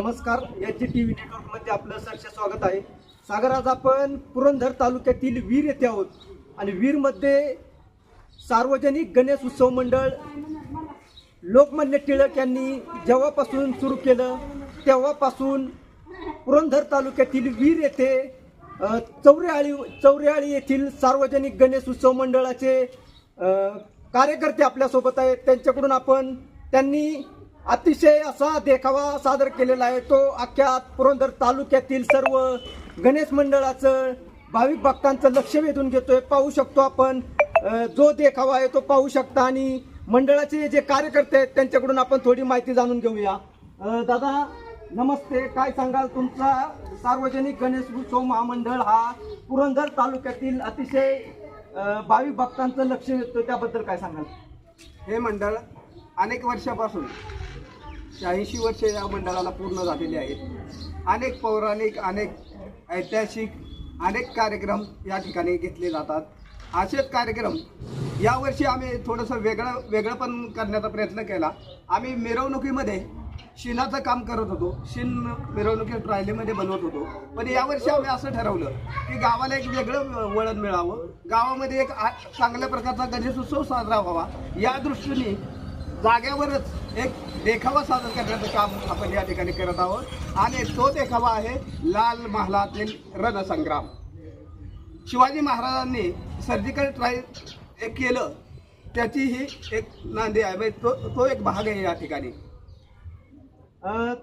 नमस्कार H T V नेटवर्कमध्ये आपलं सरसे स्वागत आहे. सागर आज आपण पुरंदर तालुक्यातील वीर येथे आहोत. आणि वीरमध्ये सार्वजनिक गणेश उत्सव मंडळ लोकमान्य टिळक यांनी जेव्हापासून सुरू केलं तेव्हापासून पुरंदर तालुक्यातील वीर येथे चौऱ्याळी चौऱ्याळी येथील सार्वजनिक गणेश उत्सव मंडळाचे कार्यकर्ते आपल्यासोबत आहेत. त्यांच्याकडून आपण त्यांनी अतिशय असा देखावा सादर केलेला आहे. तो अख्ख्या पुरंदर तालुक्यातील सर्व गणेश मंडळाचं भाविक भक्तांचं लक्ष वेधून घेतोय. पाहू शकतो आपण जो देखावा आहे तो पाहू शकता. आणि मंडळाचे जे कार्यकर्ते आहेत त्यांच्याकडून आपण थोडी माहिती जाणून घेऊया. दादा नमस्ते. काय सांगाल? तुमचा सार्वजनिक गणेश उत्सव महामंडळ हा पुरंदर तालुक्यातील अतिशय भाविक भक्तांचं लक्ष वेधतो त्याबद्दल काय सांगाल? हे मंडळ अनेक वर्षापासून शहाऐंशी वर्षे या मंडळाला पूर्ण झालेली आहेत. अनेक पौराणिक अनेक ऐतिहासिक अनेक कार्यक्रम या ठिकाणी घेतले जातात. असेच कार्यक्रम यावर्षी आम्ही थोडंसं वेगळं वेगळं पण करण्याचा प्रयत्न केला. आम्ही मिरवणुकीमध्ये शिनाचं काम करत होतो. शिन मिरवणुकी ट्रायलीमध्ये बनवत होतो. पण यावर्षी आम्ही असं ठरवलं की गावाला एक वेगळं वळण मिळावं. गावामध्ये एक आ- चांगल्या प्रकारचा गणेश उत्सव साजरा व्हावा. या दृष्टीने जाग्यावरच एक देखावा सादर करण्याचं काम आपण या ठिकाणी करत आहोत. आणि तो देखावा आहे लाल महालातील रणसंग्राम. शिवाजी महाराजांनी सर्जिकल ट्रायल एक केलं त्याची ही एक नांदी आहे. म्हणजे तो तो एक भाग आहे या ठिकाणी.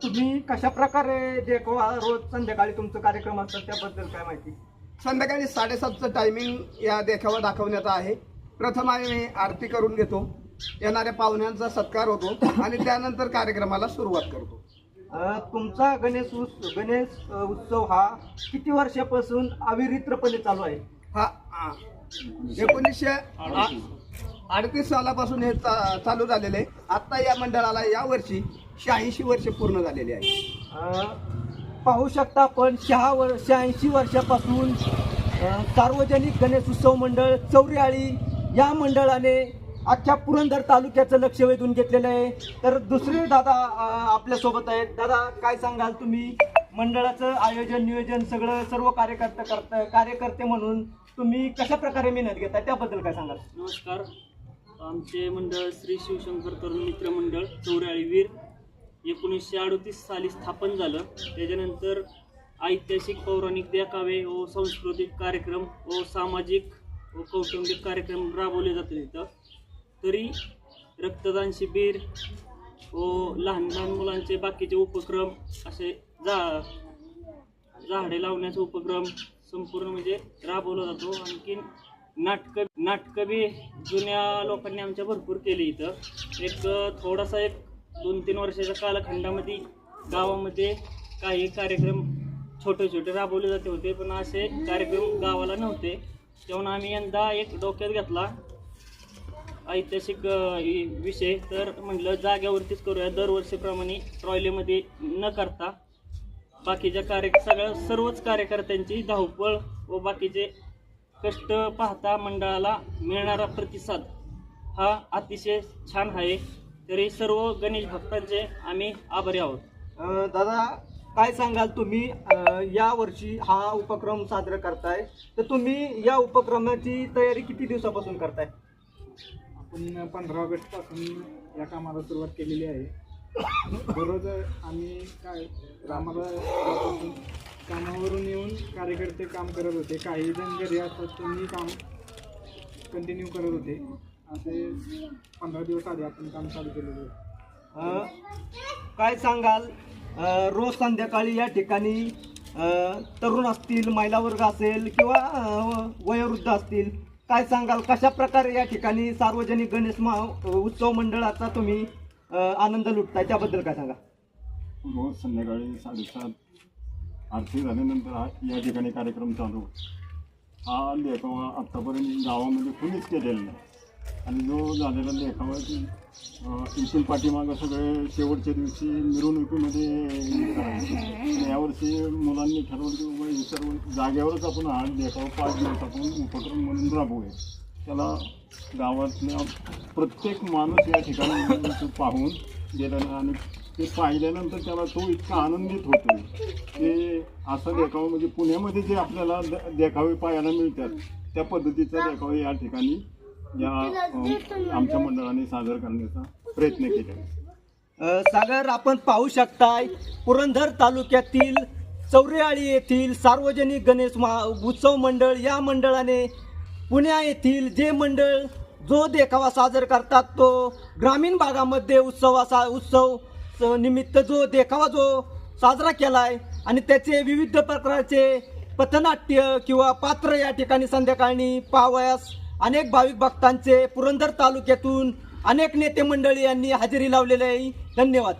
तुम्ही कशा प्रकारे देखावा रोज संध्याकाळी तुमचं कार्यक्रम असतात त्याबद्दल काय माहिती? संध्याकाळी साडेसातचं टायमिंग या देखावा दाखवण्याचा आहे. प्रथम आम्ही आरती करून घेतो. येणाऱ्या पाहुण्यांचा सत्कार होतो आणि त्यानंतर कार्यक्रमाला सुरुवात करतो. अ, तुमचा गणेश उत्स- गणेश अ, उत्सव हा किती वर्षापासून अविरित्रपणे चालू आहे? हा हा. एकोणीसशे अडतीस सालापासून हे चा- चालू झालेले. आहे आत्ता या मंडळाला यावर्षी शहाऐंशी वर्ष पूर्ण झालेली आहे. अ, पाहू शकता आपण शहा वर शहाऐंशी वर्षापासून अ, सार्वजनिक गणेश उत्सव मंडळ चौऱ्याळी या मंडळाने अख्ख्या पुरंदर तालुक्याचं लक्ष वेधून घेतलेलं आहे. तर दुसरे दादा आपल्यासोबत आहेत. दादा काय सांगाल तुम्ही? मंडळाचं आयोजन नियोजन सगळं सर्व कार्यकर्ते करता कार्यकर्ते म्हणून तुम्ही कशा प्रकारे मेहनत घेताय त्याबद्दल काय सांगाल? नमस्कार. आमचे मंडळ श्री शिवशंकर तरुण मित्र मंडळ चौऱ्याळी वीर एकोणीसशे अडतीस साली स्थापन झालं. त्याच्यानंतर ऐतिहासिक पौराणिक देखावे व सांस्कृतिक कार्यक्रम व सामाजिक व कौटुंबिक कार्यक्रम राबवले जातात इथं. तरी रक्तदान शिबिर व लहान लहान मुलांचे बाकीचे उपक्रम असे जा झाडे लावण्याचा उपक्रम संपूर्ण म्हणजे राबवला जातो. आणखीन नाटकं नाटकं बी जुन्या लोकांनी आमच्या भरपूर केली इथं. एक थोडासा एक दोन तीन वर्षाच्या कालखंडामध्ये गावामध्ये काही कार्यक्रम छोटे छोटे राबवले जाते होते पण असे कार्यक्रम गावाला नव्हते. तेव्हा आम्ही यंदा एक डोक्यात घेतला ऐतिहासिक विषय तर म्हटलं जाग्यावरतीच करूया. दरवर्षीप्रमाणे ट्रॉयलेमध्ये न करता बाकीच्या कार्य सगळ्या सर्वच कार्यकर्त्यांची धावपळ व बाकीचे कष्ट पाहता मंडळाला मिळणारा प्रतिसाद हा अतिशय छान आहे. तरी सर्व गणेश भक्तांचे आम्ही आभारी आहोत. दादा काय सांगाल तुम्ही? या वर्षी हा उपक्रम साजरा करताय. तर तुम्ही या उपक्रमाची तयारी किती दिवसापासून करताय? आपण पंधरा ऑगस्टपासून या कामाला सुरुवात केलेली आहे. दररोज आम्ही काय कामाला कामावरून येऊन कार्यकर्ते काम करत होते. काही जण घरी असतात त्यांनी काम कंटिन्यू करत होते. असे पंधरा दिवस आधी आपण काम चालू केलेलं आहे काय सांगाल? रोज संध्याकाळी या ठिकाणी तरुण असतील महिला वर्ग असेल किंवा वयोवृद्ध असतील काय सांगाल? कशा प्रकारे या ठिकाणी सार्वजनिक गणेश महा उत्सव मंडळाचा तुम्ही आनंद लुटताय? त्याबद्दल काय सांगा रोज हो, संध्याकाळी साडेसात आरती झाल्यानंतर हा या ठिकाणी कार्यक्रम चालू हा देखावा आत्तापर्यंत गावामध्ये कुणीच केलेला नाही. आणि जो झालेला देखावा की अं, पाठीमागं सगळे शेवटच्या दिवशी मिरवणुकीमध्ये यावर्षी मुलांनी ठरवलं की बाबा हे सर्व जागेवरच आपण हा देखावा पाच दिवस आपण उपक्रम म्हणून राबवूया. त्याला गावातल्या प्रत्येक माणूस या ठिकाणी पाहून गेलेला आणि ते पाहिल्यानंतर त्याला तो इतका आनंदित होतो. की असं देखावं म्हणजे पुण्यामध्ये जे आपल्याला द- देखावे पाहायला मिळतात त्या पद्धतीचा देखावे या ठिकाणी या अं, आमच्या मंडळाने सादर करण्याचा प्रयत्न केला अ, सागर आपण पाहू शकताय पुरंदर तालुक्यातील चौरेआळी येथील सार्वजनिक गणेश महा उत्सव मंडळ या मंडळाने पुण्या येथील जे मंडळ जो देखावा सादर करतात तो ग्रामीण भागामध्ये उत्सवा सा उत्सव स- निमित्त जो देखावा जो साजरा केला आहे आणि त्याचे विविध प्रकारचे पथनाट्य किंवा पात्र या ठिकाणी संध्याकाळी पाहावयास अनेक भाविक भक्तांचे पुरंदर तालुक्यातून अनेक नेते मंडळी यांनी हजेरी लावलेली आहे. धन्यवाद.